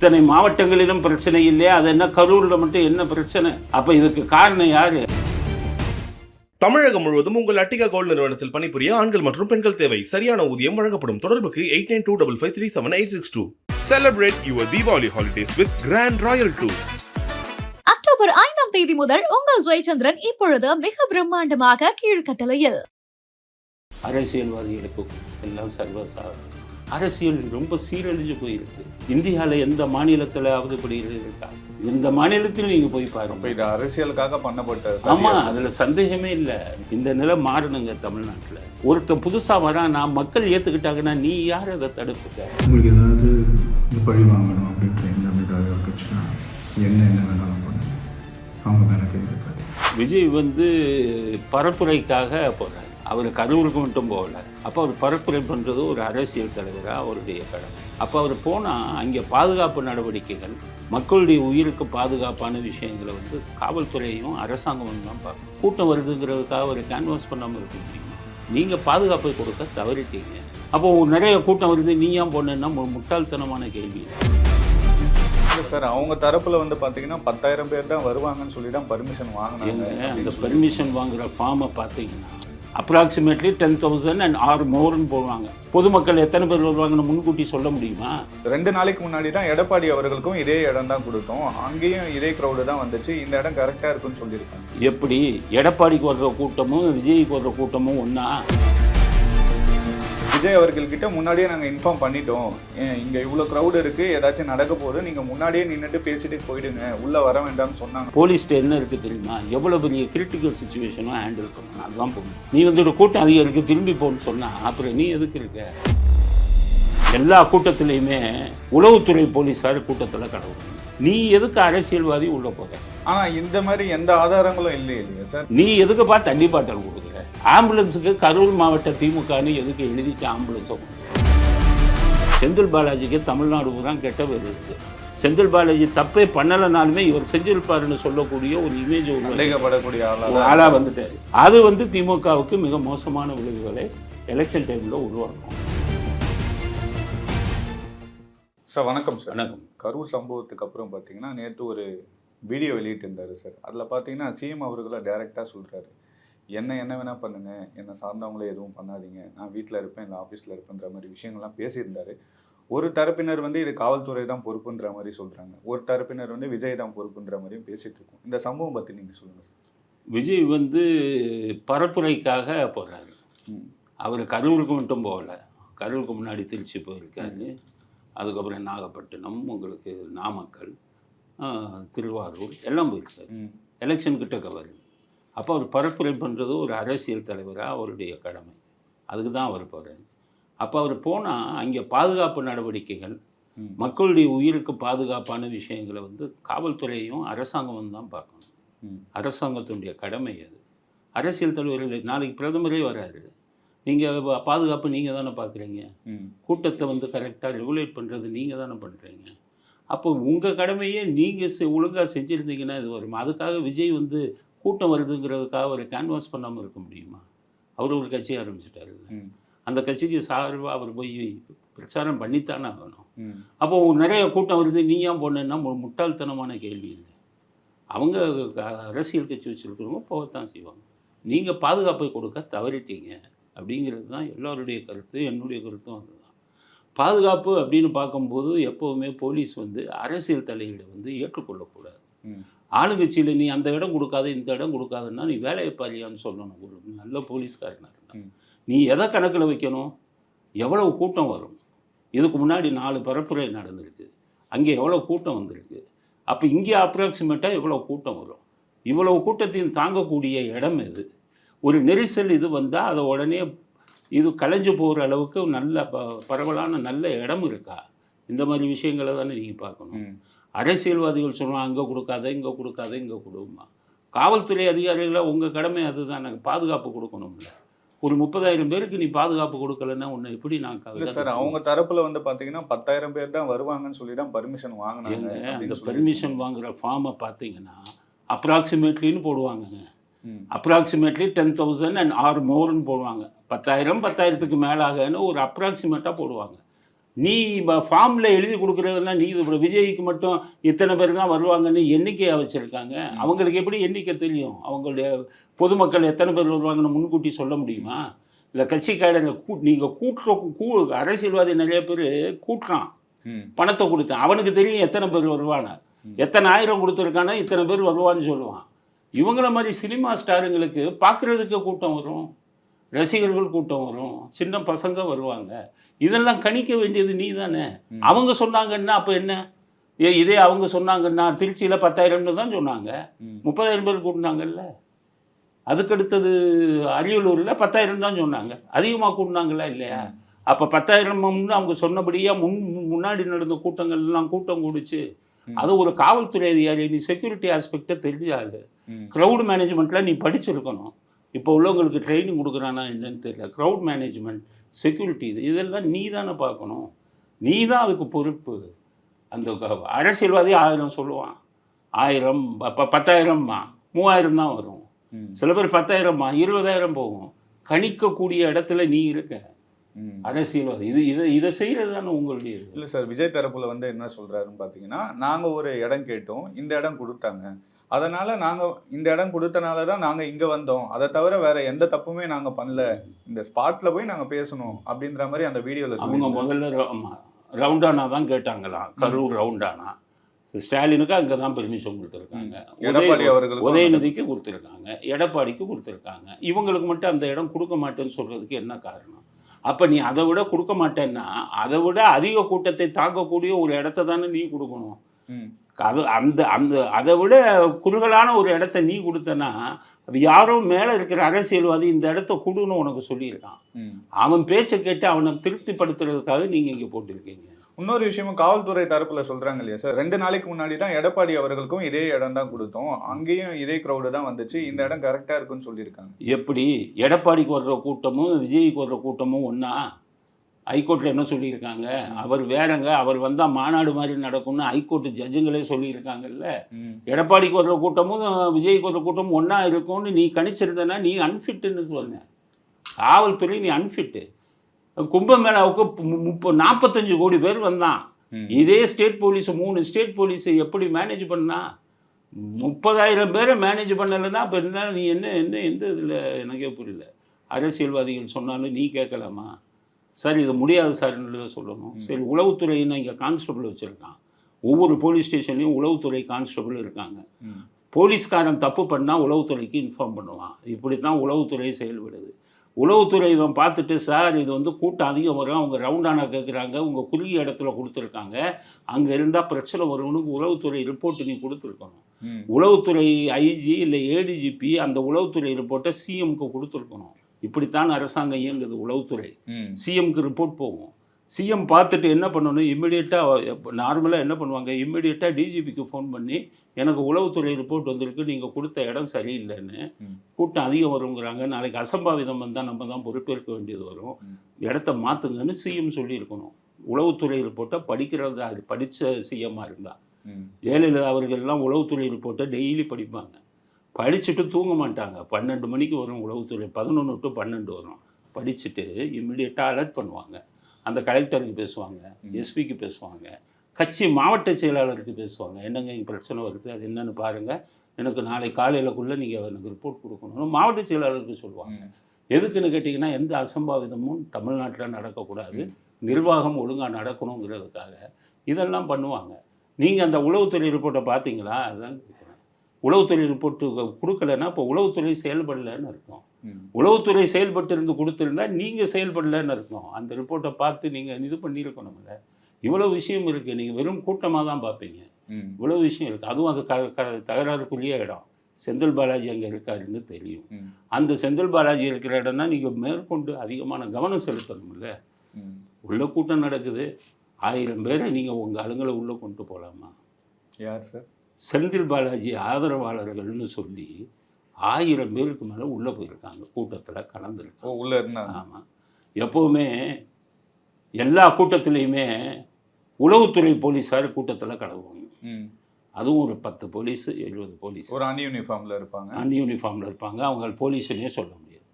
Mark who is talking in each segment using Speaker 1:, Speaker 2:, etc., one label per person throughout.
Speaker 1: இத்தனை மாவட்டங்களிலும் பிரச்சனை இல்லையா? அது என்ன கரூர்ல மட்டும் என்ன பிரச்சனை? அப்ப இதுக்கு காரணம் யாரு?
Speaker 2: தமிழகம் முழுவதும் உங்கள் அட்டிகா கோல்ட் நிறுவனத்தில் பணிபுரிய ஆண்கள் மற்றும் பெண்கள் தேவை. சரியான ஊதியம் வழங்கப்படும். தொடர்புக்கு eight nine two double five three seven eight six two. Celebrate your Deepavali holidays with grand royal tours
Speaker 3: October ஐந்தாம் தேதி முதல் உங்கள் ஜெயச்சந்திரன் இப்பொழுது மிக பிரம்மாண்டமாக கீழ்கட்டளையில்.
Speaker 1: அரசியல்வாதிகளுக்கு எல்லாம் சர்வசாதாரணம் அரசியல் ரொம்ப சீரழிஞ்சு போயிருக்கு. இந்தியாவில் எந்த மாநிலத்திலாவது இப்படி இருக்கா? இந்த மாநிலத்தில் நீங்க போய் பாருங்க.
Speaker 4: இது அரசியலுக்காக பண்ணப்பட்ட
Speaker 1: ஆமா
Speaker 4: சதியா?
Speaker 1: அதுல சந்தேகமே இல்லை. இந்த நிலை மாறணுங்க தமிழ்நாட்டுல. ஒருத்தன் புதுசா வரான் நான் மக்கள் ஏத்துக்கிட்டாங்கன்னா நீ யார் அதை தடுப்புக்க?
Speaker 5: உங்களுக்கு ஏதாவது பழி வாங்கணும் அப்படின்ற என்ன என்ன வேணாலும் பண்ணுங்க. அவங்க மேலே
Speaker 1: விஜய் வந்து பரப்புரைக்காக போறாரு. அவர் கரூருக்கு மட்டும் போகல. அப்போ அவர் பரப்புரை பண்ணுறது ஒரு அரசியல் தலைவராக அவருடைய கடமை. அப்போ அவர் போனால் அங்கே பாதுகாப்பு நடவடிக்கைகள் மக்களுடைய உயிருக்கு பாதுகாப்பான விஷயங்களை வந்து காவல்துறையும் அரசாங்கமும் தான் பார்க்கணும். கூட்டம் வருதுங்கிறதுக்காக ஒரு கேன்வாஸ் பண்ணாமல் இருக்க முடியும் நீங்கள் பாதுகாப்பை கொடுக்க தவறிட்டீங்க. அப்போ நிறைய கூட்டம் வருது நீ ஏன் போனேன்னா ஒரு முட்டாள்தனமான கேள்வி.
Speaker 4: இல்ல சார் அவங்க தரப்புல வந்து பாத்தீங்கன்னா பத்தாயிரம் பேர் தான் வருவாங்கன்னு சொல்லி தான் பர்மிஷன் வாங்கினாங்க
Speaker 1: அந்த. பெர்மிஷன் வாங்குற ஃபார்மை பார்த்தீங்கன்னா அப்ராக்சிமேட்லி டென் தௌசண்ட் அண்ட் ஆறு மோர்னு போடுவாங்க. பொதுமக்கள் எத்தனை பேர் வருவாங்கன்னு முன்கூட்டி சொல்ல முடியுமா?
Speaker 4: ரெண்டு நாளைக்கு முன்னாடி தான் எடப்பாடி அவர்களுக்கும் இதே இடம் தான் கொடுத்தோம். அங்கேயும் இதே க்ரௌடு தான் வந்துச்சு. இந்த இடம் கரெக்டா இருக்குன்னு சொல்லியிருக்காங்க.
Speaker 1: எப்படி? எடப்பாடிக்கு வர்ற கூட்டமும் விஜய்க்கு வர்ற கூட்டமும் ஒன்றா
Speaker 4: விஜய் அவர்கள்கிட்ட முன்னாடியே நாங்க இன்ஃபார்ம் பண்ணிட்டோம். இங்க இவ்வளவு க்ரௌடு இருக்கு ஏதாச்சும் நடக்க போகுது நீங்க முன்னாடியே நின்னுட்டு பேசிட்டு போயிடுங்க. உள்ள வர வேண்டாம்னு சொன்னாங்க.
Speaker 1: போலீஸ்ட்ட என்ன இருக்குது தெரியுமா? எவ்வளோ பெரிய கிரிட்டிக்கல் சுச்சுவேஷனும் ஹேண்டில் பண்ணணும். அதுதான் போகணும் நீ வந்து ஒரு கூட்டம் அதிகம் இருக்கு திரும்பி போன்னு சொன்னா அப்புறம் நீ எதுக்கு இருக்க? எல்லா கூட்டத்திலையுமே உளவுத்துறை போலீஸார் கூட்டத்தில் கடவுள். நீ எதுக்கு அரசியல்வாதி உள்ள போற?
Speaker 4: ஆனா இந்த மாதிரி எந்த ஆதாரங்களும் இல்லையே இல்லையா சார்?
Speaker 1: நீ எதுக்குப்பா தண்ணி பாட்டில் கொடுக்குற? ஆம்புலன்ஸுக்கு கரூர் மாவட்ட திமுகன்னு எதுக்கு எழுதிட்டு ஆம்புலன்ஸை கொடுக்குற செந்தில் பாலாஜிக்கு தமிழ்நாடு பூரா கெட்ட பேர் இருக்கு. செந்தில் பாலாஜி தப்பே பண்ணலைனாலுமே இவர் செஞ்சிருப்பாருன்னு சொல்லக்கூடிய ஒரு இமேஜ்
Speaker 4: ஆளா
Speaker 1: ஆளாக வந்துட்டாரு. அது வந்து திமுகவுக்கு மிக மோசமான விளைவுகளை எலெக்ஷன் டைமில் உருவாக்கும்.
Speaker 4: சார் வணக்கம் சார்.
Speaker 1: வணக்கம்.
Speaker 4: கரூர் சம்பவத்துக்கு அப்புறம் பார்த்தீங்கன்னா நேற்று ஒரு வீடியோ வெளியிட்டிருந்தாரு சார். அதில் பார்த்தீங்கன்னா சிஎம் அவர்களை டைரெக்டாக சொல்கிறாரு என்ன என்ன வேணால் பண்ணுங்க. என்னை சார்ந்தவங்களே எதுவும் பண்ணாதீங்க. நான் வீட்டில் இருப்பேன் இல்லை ஆஃபீஸில் இருப்பேன்ற மாதிரி விஷயங்கள்லாம் பேசியிருந்தாரு. ஒரு தரப்பினர் வந்து இது காவல்துறை தான் பொறுப்புன்ற மாதிரி சொல்கிறாங்க ஒரு தரப்பினர் வந்து விஜய் தான் பொறுப்புன்ற மாதிரியும் பேசிட்டு இருக்கோம். இந்த சம்பவம் பற்றி நீங்கள் சொல்லுங்கள் சார்.
Speaker 1: விஜய் வந்து பரப்புரைக்காக போகிறாரு. அவர் கரூருக்கு மட்டும் போகல. கரூருக்கு முன்னாடி திருச்சி போயிருக்காரு. அதுக்கப்புறம் நாகப்பட்டினம் உங்களுக்கு நாமக்கல் திருவாரூர் எல்லாம் போயிருக்காரு எலெக்ஷன் கிட்ட வருது அப்போ அவர் பரப்புரை பண்ணுறது ஒரு அரசியல் தலைவராக அவருடைய கடமை. அதுக்கு தான் அவர் போகிறார் அப்போ அவர் போனால் அங்கே பாதுகாப்பு நடவடிக்கைகள். மக்களுடைய உயிருக்கு பாதுகாப்பான விஷயங்களை வந்து காவல்துறையும் அரசாங்கமும் தான் பார்க்கணும். அரசாங்கத்தினுடைய கடமை அது. அரசியல் தலைவர்கள் நாளைக்கு பிரதமரே வராரு. நீங்கள் பாதுகாப்பு நீங்கள் தானே பார்க்குறீங்க. கூட்டத்தை வந்து கரெக்டாக ரெகுலேட் பண்ணுறது நீங்கள் தானே பண்ணுறீங்க அப்போ உங்கள் கடமையே நீங்கள் ஒழுங்காக செஞ்சுருந்தீங்கன்னா இது வரும். அதுக்காக விஜய் வந்து கூட்டம் வருதுங்கிறதுக்காக ஒரு கேன்வாஸ் பண்ணாமல் இருக்க முடியுமா? அவர் ஒரு கட்சி ஆரம்பிச்சிட்டாரு. அந்த கட்சிக்கு சார்பாக அவர் போய் பிரச்சாரம் பண்ணித்தானே ஆகணும். அப்போ நிறைய கூட்டம் வருது. நீ ஏன் போனேன்னா முட்டாள்தனமான கேள்வி இல்லை அவங்க அரசியல் கட்சி வச்சுருக்கிறவங்க போகத்தான் செய்வாங்க. நீங்கள் பாதுகாப்பை கொடுக்க தவறிட்டீங்க. அப்படிங்கிறது தான் எல்லாருடைய கருத்து என்னுடைய கருத்தும் அதுதான். பாதுகாப்பு அப்படின்னு பார்க்கும்போது எப்போவுமே போலீஸ் வந்து அரசியல் தலையீடை வந்து ஏற்றுக்கொள்ளக்கூடாது. ஆளுங்கட்சியில் நீ அந்த இடம் கொடுக்காத இந்த இடம் கொடுக்காதுன்னா நீ வேலையை பாரியான்னு சொல்லணும். ஒரு நல்ல போலீஸ்காரனாக இருந்தா.
Speaker 4: ம்.
Speaker 1: நீ எதை கணக்கில் வைக்கணும்? எவ்வளவு கூட்டம் வரும்? இதுக்கு முன்னாடி நாலு பரப்புரை நடந்திருக்கு. அங்கே எவ்வளோ கூட்டம் வந்திருக்கு? அப்போ இங்கே அப்ராக்சிமேட்டாக எவ்வளோ கூட்டம் வரும்? இவ்வளவு கூட்டத்தையும் தாங்கக்கூடிய இடம் எது? ஒரு நெரிசல் இது வந்தால் அதை உடனே இது கலைஞ்சு போகிற அளவுக்கு நல்ல ப பரவலான நல்ல இடம் இருக்கா? இந்த மாதிரி விஷயங்களை தானே நீங்கள் பார்க்கணும். அரசியல்வாதிகள் சொல்லுவாங்க அங்கே கொடுக்காத இங்கே கொடுக்காத இங்கே கொடுமா காவல்துறை அதிகாரிகளை உங்கள் கடமை அதுதான். நாங்கள் பாதுகாப்பு கொடுக்கணும்ல. ஒரு முப்பதாயிரம் பேருக்கு நீ பாதுகாப்பு கொடுக்கலன்னா உன்னை எப்படி நான்
Speaker 4: இல்ல சார் அவங்க தரப்புல வந்து பாத்தீங்கன்னா பத்தாயிரம் பேர் தான் வருவாங்கன்னு சொல்லி தான் பர்மிஷன் வாங்கினாங்க
Speaker 1: அந்த பெர்மிஷன் வாங்குற ஃபார்மை பார்த்தீங்கன்னா அப்ராக்சிமேட்லின்னு போடுவாங்கங்க. Approximately ten thousand and or மோர்னு போடுவாங்க. பத்தாயிரம் பத்தாயிரத்துக்கு மேலாகன்னு ஒரு அப்ராக்சிமேட்டாக போடுவாங்க. நீ ஃபார்மில் எழுதி கொடுக்குறதெல்லாம் நீ விஜய்க்கு மட்டும் இத்தனை பேர் தான் வருவாங்கன்னு எண்ணிக்கையை வச்சுருக்காங்க. அவங்களுக்கு எப்படி எண்ணிக்கை தெரியும்? அவங்களுடைய பொதுமக்கள் எத்தனை பேர் வருவாங்கன்னு முன்கூட்டி சொல்ல முடியுமா? இல்லை கட்சிக்காரங்க கூ நீங்கள் கூட்டுற கூ அரசியல்வாதி நிறைய பேர் கூட்டுறான். பணத்தை கொடுத்தேன். அவனுக்கு தெரியும் எத்தனை பேர் வருவான்னு. எத்தனை ஆயிரம் கொடுத்துருக்கானா இத்தனை பேர் வருவான்னு சொல்லுவான். இவங்கள மாதிரி சினிமா ஸ்டாருங்களுக்கு பார்க்குறதுக்கு கூட்டம் வரும். ரசிகர்கள் கூட்டம் வரும் சின்ன பசங்க வருவாங்க. இதெல்லாம் கணிக்க வேண்டியது நீ தானே. அவங்க சொன்னாங்கன்னா அப்போ என்ன? ஏ இதே அவங்க சொன்னாங்கன்னா திருச்சியில் பத்தாயிரம்னு தான் சொன்னாங்க. முப்பதாயிரம் பேர் கூட்டினாங்கல்ல? அதுக்கடுத்தது அரியலூரில் பத்தாயிரம் தான் சொன்னாங்க. அதிகமாக கூட்டினாங்களா இல்லையா? அப்போ பத்தாயிரம்னு அவங்க சொன்னபடியே முன் முன்னாடி நடந்த கூட்டங்கள்லாம் கூட்டம் கூடிச்சு. அது ஒரு காவல்துறை அதிகாரி நீ செக்யூரிட்டி ஆஸ்பெக்டை தெரிஞ்சாலு
Speaker 4: ம்.
Speaker 1: க்ரௌட் மேனேஜ்மெண்ட்டில் நீ படிச்சிருக்கணும். இப்போ உள்ளவங்களுக்கு ட்ரைனிங் கொடுக்குறானா என்னன்னு தெரியல. க்ரௌட் மேனேஜ்மெண்ட் செக்யூரிட்டி இது இதெல்லாம் நீ தானே பார்க்கணும். நீ தான் அதுக்கு பொறுப்பு. அந்த அரசியல்வாதி ஆயிரம் சொல்லுவான். ஆயிரம் இப்போ பத்தாயிரம்மா. மூவாயிரம் தான் வரும். சில பேர் பத்தாயிரம்மா இருபதாயிரம் போகும். கணிக்கக்கூடிய இடத்துல நீ இருக்க. அரசியல்வாதி இது இதை இதை செய்கிறது தானே உங்களுடைய.
Speaker 4: இல்லை சார் விஜய் தரப்புல வந்து என்ன சொல்றாருன்னு பார்த்தீங்கன்னா நாங்கள் ஒரு இடம் கேட்டோம். இந்த இடம் கொடுத்தாங்க. அதனால நாங்கள் இந்த இடம் கொடுத்தனால தான் நாங்கள் இங்கே வந்தோம். அதை தவிர வேற எந்த தப்புமே நாங்கள் பண்ணல. இந்த ஸ்பாட்ல போய் நாங்கள் பேசணும் அப்படின்ற மாதிரி அந்த வீடியோவில்
Speaker 1: அவங்க முதல்ல ரவுண்டானா தான் கேட்டாங்களாம் கரூர் ரவுண்டானா? ஸ்டாலினுக்கு அங்கே தான் பெர்மிஷன் கொடுத்துருக்காங்க.
Speaker 4: எடப்பாடி அவர்களுக்கும்
Speaker 1: உதயநிதிக்கு கொடுத்துருக்காங்க. எடப்பாடிக்கு கொடுத்துருக்காங்க. இவங்களுக்கு மட்டும் அந்த இடம் கொடுக்க மாட்டேன்னு சொல்கிறதுக்கு என்ன காரணம்? அப்போ நீ அதை விட கொடுக்க மாட்டேன்னா அதை விட அதிக கூட்டத்தை தாக்கக்கூடிய ஒரு இடத்த தானே நீ கொடுக்கணும். அது அந்த அந்த அதை விட குறுகலான ஒரு இடத்த நீ கொடுத்தனா அது யாரோ மேலே இருக்கிற அரசியல்வாதி இந்த இடத்த கொடுன்னு உனக்கு சொல்லியிருக்கான். அவன் பேச்சை கேட்டு அவனை திருப்திப்படுத்துறதுக்காக நீங்கள் இங்கே போட்டிருக்கீங்க.
Speaker 4: இன்னொரு விஷயமும் காவல்துறை தரப்புல சொல்றாங்க இல்லையா சார்? ரெண்டு நாளைக்கு முன்னாடி தான் எடப்பாடி அவர்களுக்கும் இதே இடம் தான் கொடுத்தோம். அங்கேயும் இதே க்ரௌடு தான் வந்துச்சு. இந்த இடம் கரெக்டா இருக்குன்னு சொல்லியிருக்காங்க.
Speaker 1: எப்படி? எடப்பாடிக்கு வர்ற கூட்டமும் விஜய்க்கு வர்ற கூட்டமும் ஒன்றா ஹைகோர்ட்டில் என்ன சொல்லியிருக்காங்க? அவர் வேறங்க அவர் வந்தால் மாநாடு மாதிரி நடக்கும்னு ஹைகோர்ட்டு ஜட்ஜுங்களே சொல்லியிருக்காங்கல்ல.
Speaker 4: ம்.
Speaker 1: எடப்பாடிக்கு வர்ற கூட்டமும் விஜய்க்கு வர்ற கூட்டமும் ஒன்றா இருக்கும்னு நீ கணிச்சிருந்தனா நீ அன்ஃபிட்டுன்னு சொன்ன. காவல்துறை நீ அன்ஃபிட்டு கும்பமேளாவுக்கு மு- முப்ப நாற்பத்தஞ்சு கோடி பேர் வந்தான். இதே ஸ்டேட் போலீஸ் மூணு ஸ்டேட் போலீஸ் எப்படி மேனேஜ் பண்ணா? முப்பதாயிரம் பேரை மேனேஜ் பண்ணலைன்னா அப்போ என்ன நீ என்ன என்ன எந்த இதில் எனக்கே புரியல. அரசியல்வாதிகள் சொன்னாலும் நீ கேட்கலாமா? சார் இது முடியாது சார்ன்னு சொல்லணும். சரி உளவுத்துறைன்னு இங்கே கான்ஸ்டபிள் வச்சுருக்கான். ஒவ்வொரு போலீஸ் ஸ்டேஷன்லையும் உளவுத்துறை கான்ஸ்டபிள் இருக்காங்க. போலீஸ்காரன் தப்பு பண்ணால் உளவுத்துறைக்கு இன்ஃபார்ம் பண்ணுவான். இப்படி தான் உளவுத்துறை செயல்படுது. உளவுத்துறை இவன் பார்த்துட்டு சார் இது வந்து கூட்டம் அதிகம் வரும். அவங்க ரவுண்டானா கேட்குறாங்க உங்கள் குறுகிய இடத்துல கொடுத்துருக்காங்க. அங்கே இருந்தால் பிரச்சனை வரும்னு உளவுத்துறை ரிப்போர்ட் நீ கொடுத்துருக்கணும். உளவுத்துறை ஐஜி இல்லை ஏடிஜிபி அந்த உளவுத்துறை ரிப்போர்ட்டை சிஎம்க்கு கொடுத்துருக்கணும். இப்படித்தான் அரசாங்கம் இயங்குது உளவுத்துறை. சிஎம்க்கு ரிப்போர்ட் போகும். சிஎம் பார்த்துட்டு என்ன பண்ணணும்? இம்மிடியட்டாக நார்மலாக என்ன பண்ணுவாங்க? இம்மிடியட்டாக டிஜிபிக்கு ஃபோன் பண்ணி எனக்கு உளவுத்துறை ரிப்போர்ட் வந்திருக்கு. நீங்கள் கொடுத்த இடம் சரியில்லைன்னு. கூட்டம் அதிகம் வருங்கிறாங்க. நாளைக்கு அசம்பாவிதம் வந்தால் நம்ம தான் பொறுப்பேற்க வேண்டியது வரும். இடத்த மாற்றுங்கன்னு சிஎம் சொல்லியிருக்கணும். உளவுத்துறை ரிப்போர்ட்டை படிக்கிறது அது படித்த சிஎம்மாக இருந்தால் ஜெயலலிதா அவர்கள்லாம் உளவுத்துறை ரிப்போர்ட்டை டெய்லி படிப்பாங்க. படிச்சுட்டு தூங்க மாட்டாங்க. பன்னெண்டு மணிக்கு வரும் உளவுத்துறை. பதினொன்று டு பன்னெண்டு வரும். படிச்சுட்டு இம்மிடியட்டாக அலர்ட் பண்ணுவாங்க. அந்த கலெக்டருக்கு பேசுவாங்க. எஸ்பிக்கு பேசுவாங்க. கட்சி மாவட்ட செயலாளருக்கு பேசுவாங்க. என்னங்க இங்கே பிரச்சனை வருது? அது என்னன்னு பாருங்கள் எனக்கு நாளை காலையிலக்குள்ளே நீங்கள் எனக்கு ரிப்போர்ட் கொடுக்கணும்னு மாவட்ட செயலாளருக்கு சொல்லுவாங்க. எதுக்குன்னு கேட்டிங்கன்னா எந்த அசம்பாவிதமும் தமிழ்நாட்டில் நடக்கக்கூடாது. நிர்வாகம் ஒழுங்காக நடக்கணுங்கிறதுக்காக இதெல்லாம் பண்ணுவாங்க. நீங்கள் அந்த உளவுத்துறை ரிப்போர்ட்டை பார்த்தீங்களா? அதுதான் கேட்குறேன் உளவுத்துறை ரிப்போர்ட்டு கொடுக்கலன்னா இப்போ உளவுத்துறை செயல்படலைன்னு அர்த்தம்.
Speaker 4: ம்.
Speaker 1: உளவுத்துறை செயல்பட்டு இருந்து கொடுத்துருந்தா நீங்கள் செயல்படலைன்னு அர்த்தம். அந்த ரிப்போர்ட்டை பார்த்து நீங்கள் இது பண்ணியிருக்கணும்ல இவ்வளோ விஷயம் இருக்குது நீங்கள் வெறும் கூட்டமாக தான் பார்ப்பீங்க. இவ்வளோ விஷயம் இருக்குது அதுவும் அது க க தகராறுக்குரிய இடம் செந்தில் பாலாஜி அங்கே இருக்காருன்னு தெரியும். அந்த செந்தில் பாலாஜி இருக்கிற இடம்னா நீங்கள் மேற்கொண்டு அதிகமான கவனம் செலுத்தணும்ல உள்ள கூட்டம் நடக்குது. ஆயிரம் பேரை நீங்கள் உங்கள் ஆளுங்களை உள்ளே கொண்டு போகலாமா
Speaker 4: யார் சார்?
Speaker 1: செந்தில் பாலாஜி ஆதரவாளர்கள்னு சொல்லி ஆயிரம் பேருக்கு மேலே உள்ளே போயிருக்காங்க கூட்டத்தில் கலந்துருக்காங்க.
Speaker 4: உள்ள இருந்தாங்க.
Speaker 1: ஆமாம் எப்போவுமே எல்லா கூட்டத்துலேயுமே உளவுத்துறை போலீஸார் கூட்டத்தில் கலந்துவாங்க
Speaker 4: ம்.
Speaker 1: அதுவும் ஒரு பத்து போலீஸ் எழுபது போலீஸ்.
Speaker 4: ஒரு அன் யூனிஃபார்ம்ல இருப்பாங்க.
Speaker 1: அன் யூனிஃபார்மில் இருப்பாங்க. அவங்க போலீஸ்னே சொல்ல முடியாது.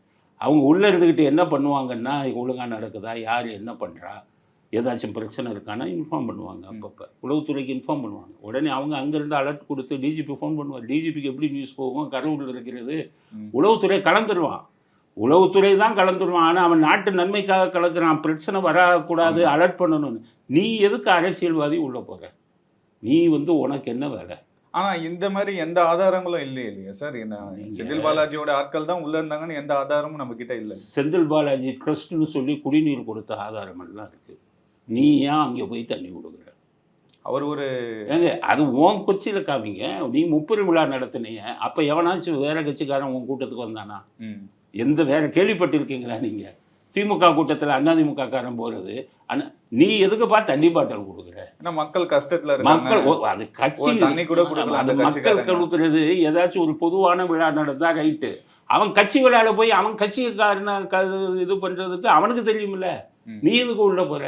Speaker 1: அவங்க உள்ளே இருந்துக்கிட்டு என்ன பண்ணுவாங்கன்னா ஒழுங்காக நடக்குதா யார் என்ன பண்ணுறா ஏதாச்சும் பிரச்சனை இருக்கானா இன்ஃபார்ம் பண்ணுவாங்க அப்பப்போ. உளவுத்துறைக்கு இன்ஃபார்ம் பண்ணுவாங்க. உடனே அவங்க அங்கேருந்து அலர்ட் கொடுத்து டிஜிபி ஃபோன் பண்ணுவாங்க. டிஜிபிக்கு எப்படி நியூஸ் போகும்? கரூரில் இருக்கிறது. உளவுத்துறை கலந்துருவான். உளவுத்துறை தான் கலந்துருவான். ஆனால் அவன் நாட்டு நன்மைக்காக கலக்குறான். பிரச்சனை வரக்கூடாது அலர்ட் பண்ணணும்னு. நீ எதுக்கு அரசியல்வாதி உள்ளே போகிற நீ வந்து உனக்கு என்ன வேலை?
Speaker 4: ஆனா இந்த மாதிரி எந்த ஆதாரங்களும் இல்லையே இல்லையா சார்? என்ன செந்தில் பாலாஜியோட ஆட்கள் தான் உள்ள இருந்தாங்கன்னு எந்த ஆதாரமும் நம்ம கிட்ட இல்ல.
Speaker 1: செந்தில் பாலாஜி ட்ரஸ்ட்னு சொல்லி குடிநீர் கொடுத்த ஆதாரமெல்லாம் இருக்குது நீ ஏன் அங்கே போய் தண்ணி கொடுக்குற
Speaker 4: அவர் ஒரு
Speaker 1: ஏங்க அது உன் கொச்சியில் காமிங்க நீ முப்பெரும் விழா நடத்தினீங்க அப்போ எவனாச்சும் வேற கட்சிக்காரன் உன் கூட்டத்துக்கு வந்தானா? எந்த வேற கேள்விப்பட்டிருக்கீங்களா நீங்கள் திமுக கூட்டத்தில் அதிமுக காரன் போகிறது ஆனால் நீ எதுக்குப்பா தண்ணி பாட்டில் கொடுக்குற?
Speaker 4: ஏன்னா மக்கள் கஷ்டத்துல
Speaker 1: மக்கள் அது கட்சி
Speaker 4: தண்ணி கூட
Speaker 1: அது
Speaker 4: அந்த
Speaker 1: மக்கள். கொடுக்கறது ஏதாச்சும் ஒரு பொதுவான விழா நடந்தா ரைட்டு. அவன் கட்சி விழாவில் போய் அவன் கட்சிக்காரனை இது பண்ணுறதுக்கு அவனுக்கு தெரியுமில்ல. நீ எதுக்கு உள்ள போற?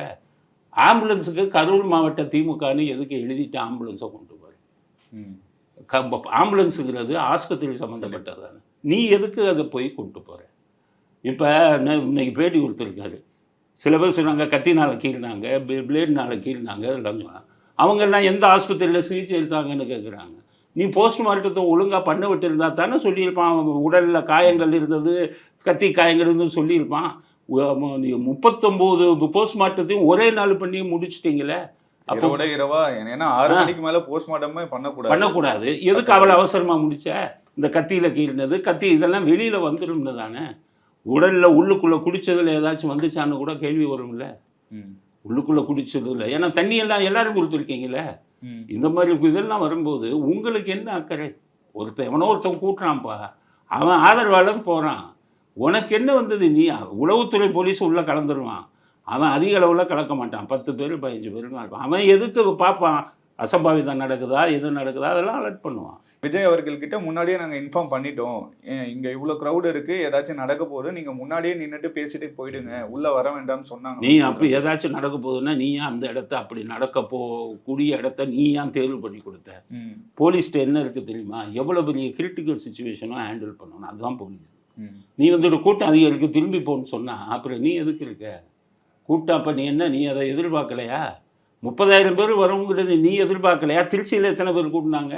Speaker 1: ஆம்புலன்ஸுக்கு கரூர் மாவட்ட திமுகன்னு எதுக்கு எழுதிட்டு ஆம்புலன்ஸை கொண்டு க ஆம்புலன்ஸுங்கிறது ஆஸ்பத்திரி சம்மந்தப்பட்டதானே நீ எதுக்கு அதை போய் கொண்டு போற? இப்போ இன்னைக்கு பேட்டி கொடுத்துருக்காரு. சில பேர் சொன்னாங்க கத்தினால கீழினாங்க பிளேட்னால கீழினாங்க சொன்னாங்க அவங்க எல்லாம் எந்த ஆஸ்பத்திரியில் சிகிச்சை எடுத்தாங்கன்னு கேட்குறாங்க நீ போஸ்ட்மார்ட்டத்தை ஒழுங்காக பண்ண விட்டுருந்தா தானே சொல்லியிருப்பான். உடலில் காயங்கள் இருந்தது கத்தி காயங்கள் இருந்தது சொல்லியிருப்பான். முப்பத்தொம்போது போஸ்ட்மார்ட்டத்தையும் ஒரே நாள் பண்ணி முடிச்சிட்டீங்களே
Speaker 4: இரவோட இரவா ஏன்னா ஆறு. மணிக்கு மேல போஸ்ட்மார்ட்டமே பண்ணக்கூடாது.
Speaker 1: பண்ணக்கூடாது. எதுக்கு அவளை அவசரமாக முடிச்ச? இந்த கத்தியில் கீறினது கத்தி இதெல்லாம் வெளியில் வந்துடும்னு தானே. உடலில் உள்ளுக்குள்ளே குடிச்சதுல ஏதாச்சும் வந்துச்சான்னு கூட கேள்வி வரும்ல. உள்ளுக்குள்ளே குடிச்சது இல்லை ஏன்னா தண்ணி எல்லாம் எல்லாரும் கொடுத்துருக்கீங்களே இந்த மாதிரி இதெல்லாம் வரும்போது உங்களுக்கு என்ன அக்கறை? ஒருத்தன் எவனோ ஒருத்தன் கூட்டுறான்ப்பா. அவன் ஆதரவாளர் போகிறான் உனக்கு என்ன வந்தது நீ? உளவுத்துறை போலீஸ் உள்ளே கலந்துருவான். அவன் அதிக அளவில் கலக்க மாட்டான். பத்து பேர் பதினஞ்சு பேர் தான் இருப்பான். அவன் எதுக்கு பார்ப்பான்? அசம்பாவிதம் நடக்குதா? எது நடக்குதா? அதெல்லாம் அலர்ட் பண்ணுவான்.
Speaker 4: விஜய் அவர்கள் கிட்ட முன்னாடியே நாங்க இன்ஃபார்ம் பண்ணிட்டோம். இங்க இவ்வளவு crowd இருக்கு. ஏதாச்சும் நடக்க போகுது. நீங்க முன்னாடியே நின்னுட்டு பேசிட்டு போயிடுங்க. உள்ள வர வேண்டாம்னு சொன்னாங்க.
Speaker 1: நீ அப்போ ஏதாச்சும் நடக்க போகுதுன்னா நீ ஏன் அந்த இடத்த அப்படி நடக்க போ கூடிய இடத்த நீ ஏன் தேர்வு பண்ணி கொடுத்த?
Speaker 4: ம்,
Speaker 1: போலீஸ்ட்ட என்ன இருக்குது தெரியுமா? எவ்வளோ பெரிய கிரிட்டிக்கல் சுச்சுவேஷனும் ஹேண்டில் பண்ணணும். அதுதான் போலீஸ். நீ வந்து ஒரு கூட்டம் அதிகாரிக்கு திரும்பி போன்னு சொன்னா அப்புறம் நீ எதுக்கு இருக்க? கூட்டம் அப்போ நீ என்ன நீ அதை எதிர்பார்க்கலையா? முப்பதாயிரம் பேர் வருங்கிறது நீ எதிர்பார்க்கலையா? திருச்சியில் எத்தனை பேர் கூட்டினாங்க.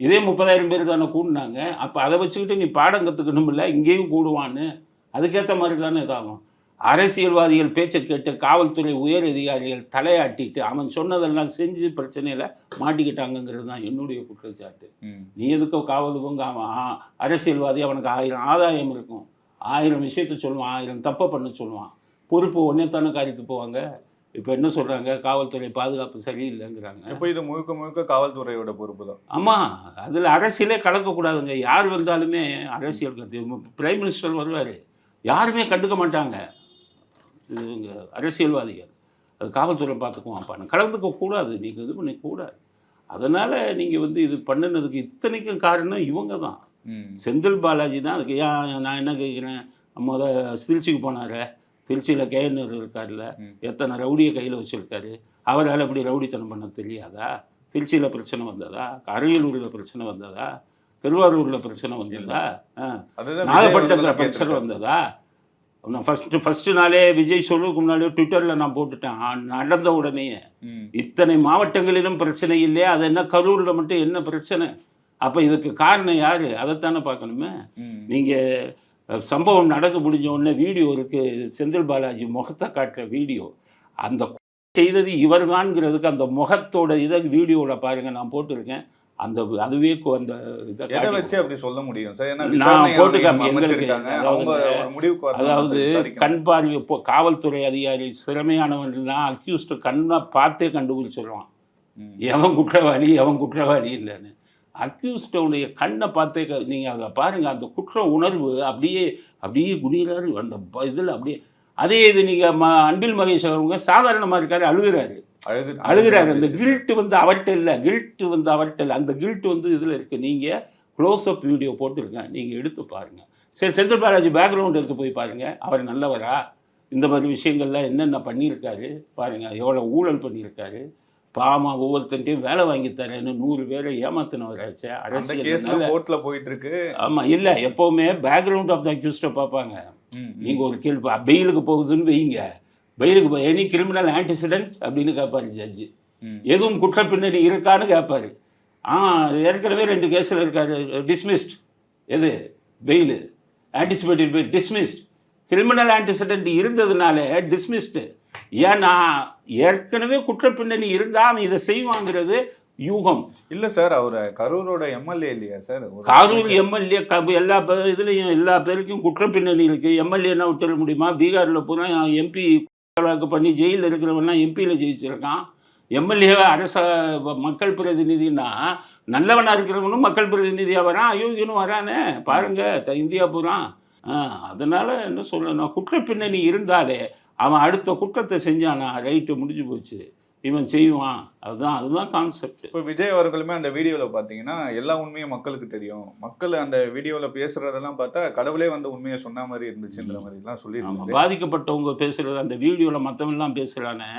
Speaker 1: இதே முப்பதாயிரம் பேர் தானே கூட்டினாங்க அப்போ அதை வச்சுக்கிட்டு நீ பாடம் கற்றுக்கணுமில்ல இங்கேயும் கூடுவான்னு. அதுக்கேற்ற மாதிரி தானே இதாகும். அரசியல்வாதிகள் பேச்சை கேட்டு காவல்துறை உயர் அதிகாரிகள் தலையாட்டிட்டு அவன் சொன்னதெல்லாம் செஞ்சு பிரச்சனையில் மாட்டிக்கிட்டாங்கங்கிறது தான் என்னுடைய குற்றச்சாட்டு. நீ எதுக்கோ காவல் பங்கு அவன் அரசியல்வாதி அவனுக்கு ஆயிரம் ஆதாயம் இருக்கும். ஆயிரம் விஷயத்த சொல்லுவான் ஆயிரம் தப்பை பண்ண சொல்லுவான். பொறுப்பு ஒன்னே தானே காரியத்து போவாங்க? இப்போ என்ன சொல்கிறாங்க காவல்துறை பாதுகாப்பு சரியில்லைங்கிறாங்க.
Speaker 4: இப்போ இது முழுக்க முழுக்க காவல்துறையோட பொறுப்பு தான்?
Speaker 1: ஆமாம் அதில் அரசியலே கலக்கக்கூடாதுங்க யார் வந்தாலுமே அரசியல் பிரைம் மினிஸ்டர் வருவார். யாருமே கண்டுக்க மாட்டாங்க. இவங்க அரசியல்வாதிகள். அது காவல்துறை பார்த்துக்குவான்ப்பா கலந்துக்க கூடாது நீங்கள் இது பண்ணக்கூடாது அதனால் நீங்கள் வந்து இது பண்ணினதுக்கு இத்தனைக்கும் காரணம் இவங்க தான். செந்தில் பாலாஜி தான். அதுக்கு ஏன் நான் என்ன கேட்குறேன்? முத திருச்சிக்கு போனார். திருச்சியில் கேஎன்ஆர் இருக்கார்ல. எத்தனை ரவுடியை கையில் வச்சுருக்காரு? அவரால் அப்படி ரவுடித்தனம் பண்ண தெரியாதா? திருச்சியில் பிரச்சனை வந்ததா? அரியலூரில் பிரச்சனை வந்ததா? திருவாரூரில் பிரச்சனை வந்ததா? நாகப்பட்டினத்தில் பிரச்சனை. வந்ததா? நான் ஃபஸ்ட்டு ஃபஸ்ட்டு நாளே விஜய் சொல்லுக்கு முன்னாடியே ட்விட்டரில் நான் போட்டுட்டேன். நடந்த உடனேயே
Speaker 4: ம்,
Speaker 1: இத்தனை மாவட்டங்களிலும் பிரச்சனை இல்லையா? அது என்ன கரூரில் மட்டும் என்ன பிரச்சனை? அப்போ இதுக்கு காரணம் யார்? அதைத்தானே பார்க்கணுமே. நீங்கள் சம்பவம் நடக்க முடிஞ்ச உடனே வீடியோ இருக்குது செந்தில் பாலாஜி முகத்தை காட்டுற வீடியோ. அந்த செய்தது இவர்தான்ங்கிறதுக்கு அந்த முகத்தோட இதை வீடியோவில் பாருங்கள் நான் போட்டிருக்கேன். அந்த அதுவே அந்த இதை
Speaker 4: வச்சு அப்படி சொல்ல முடியும்? சார்
Speaker 1: நான் போட்டு எங்களுக்கு அதாவது. கண் பார்வை இப்போ காவல்துறை அதிகாரி திறமையானவன்லாம் அக்யூஸ்டு கண்ணை பார்த்தே கண்டுபிடிச்சிடுவான் எவன் குற்றவாளி எவன் குற்றவாளி இல்லைன்னு. அக்யூஸ்டோடைய கண்ணை பார்த்தே க- நீங்க அதை பாருங்க அந்த குற்ற உணர்வு அப்படியே அப்படியே குடிகிறாரு அந்த இதுல அப்படியே அதே இது நீங்க ம அன்பில் மகேஷ் அவங்க சாதாரணமா இருக்காரு அழுகுறாரு. அழுகுறாரு அந்த கில்ட் வந்து அவர்கிட்ட இல்லை. கில்ட் வந்து அவர்கிட்ட இல்லை. அந்த கில்ட் வந்து இதில் இருக்குது நீங்கள் க்ளோஸ்அப் வீடியோ போட்டிருக்கேன் நீங்கள் எடுத்து பாருங்கள் சரி செந்தில் பாலாஜி பேக்ரவுண்ட் எடுத்து போய் பாருங்கள் அவர் நல்லவரா? இந்த மாதிரி விஷயங்கள்லாம் என்னென்ன பண்ணியிருக்காரு? பாருங்கள் எவ்வளோ ஊழல் பண்ணியிருக்காரு? பாமா ஒவ்வொருத்தன்ட்டையும் வேலை வாங்கி தரேன்னு நூறு பேரை ஏமாத்தினவராச்சே அரசியல்
Speaker 4: கோர்ட்ல போயிட்டு இருக்கு
Speaker 1: ஆமாம் இல்லை. எப்போவுமே பேக்ரவுண்ட் ஆஃப் த அக்யூஸ்டை பார்ப்பாங்க. நீங்கள் ஒரு கேள்வி பெயிலுக்கு போகுதுன்னு வைங்க. பெயிலுக்கு எனி கிரிமினல் ஆன்டிசிடென்ட் அப்படின்னு கேட்பாரு ஜட்ஜு. எதுவும் குற்ற பின்னணி இருக்கான்னு கேட்பாரு ஆ ஏற்கனவே ரெண்டு கேஸில் இருக்காரு டிஸ்மிஸ்ட் எது? Bail anticipated bail dismissed criminal antecedent இருந்ததுனால டிஸ்மிஸ்டு ஏன்னா ஏற்கனவே குற்ற பின்னணி இருந்தால் அவன் இதை செய்வாங்கிறது யூகம்.
Speaker 4: இல்ல சார் அவர் கரூரோட எம்எல்ஏ இல்லையா சார்?
Speaker 1: காரூர் எம்எல்ஏ எல்லா பே- இதுலயும் எல்லா பேருக்கும் குற்ற பின்னணி இருக்கு. எம்எல்ஏனா விட்டுற முடியுமா? பீகார்ல பூரா எம்பி பண்ணி ஜெயிலில் இருக்கிறவன்லாம் எம்பியில் ஜெயிச்சிருக்கான். எம்எல்ஏ அரச மக்கள் பிரதிநிதினா நல்லவனாக இருக்கிறவனும் மக்கள் பிரதிநிதியாக வரான். அயோக்கியனும் வரானே. பாருங்க த- இந்தியா பூரா. ஆ, என்ன சொல்லணும்? குற்ற பின்னணி இருந்தாலே அவன் அடுத்த குற்றத்தை செஞ்சானா? ரைட்டு முடிஞ்சு போச்சு. இவன் செய்வான். அதுதான் அதுதான் கான்செப்ட்
Speaker 4: இப்போ விஜய் அவர்களுமே அந்த வீடியோல பாத்தீங்கன்னா எல்லா உண்மையும் மக்களுக்கு தெரியும். மக்கள் அந்த வீடியோல பேசுறதெல்லாம் பார்த்தா கடவுளே வந்து உண்மையை சொன்ன மாதிரி இருந்துச்சுன்ற மாதிரி எல்லாம்
Speaker 1: ஆமா
Speaker 4: சொல்லியிருந்தாரு
Speaker 1: பாதிக்கப்பட்டவங்க பேசுறது அந்த வீடியோவில் மற்றவங்கலாம் பேசுகிறானே